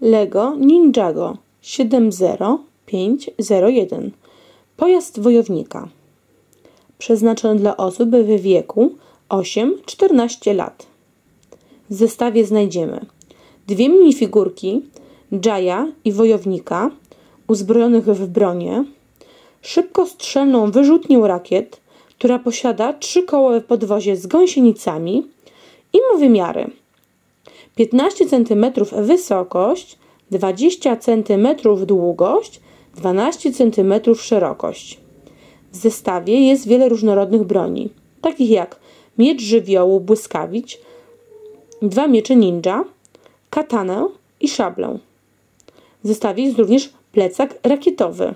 Lego Ninjago 70501 Pojazd wojownika. Przeznaczony dla osób w wieku 8-14 lat. W zestawie znajdziemy dwie minifigurki Jaya i wojownika uzbrojonych w bronię, szybkostrzelną wyrzutnię rakiet, która posiada trzykołowe podwozie z gąsienicami i mu wymiary 15 cm wysokość, 20 cm długość, 12 cm szerokość. W zestawie jest wiele różnorodnych broni, takich jak miecz żywiołu błyskawic, dwa miecze ninja, katanę i szablę. W zestawie jest również plecak rakietowy.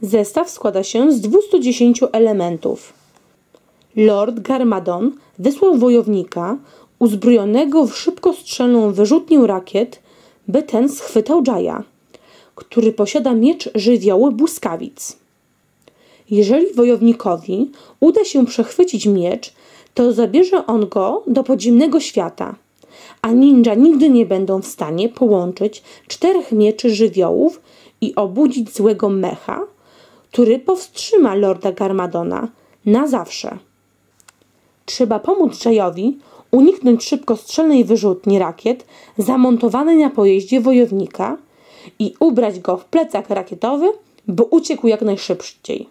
Zestaw składa się z 210 elementów. Lord Garmadon wysłał wojownika uzbrojonego w szybkostrzelną wyrzutnię rakiet, by ten schwytał Jaya, który posiada miecz żywioły błyskawic. Jeżeli wojownikowi uda się przechwycić miecz, to zabierze on go do podziemnego świata, a ninja nigdy nie będą w stanie połączyć czterech mieczy żywiołów i obudzić złego mecha, który powstrzyma Lorda Garmadona na zawsze. Trzeba pomóc Jayowi uniknąć szybkostrzelnej wyrzutni rakiet zamontowanej na pojeździe wojownika i ubrać go w plecak rakietowy, by uciekł jak najszybciej.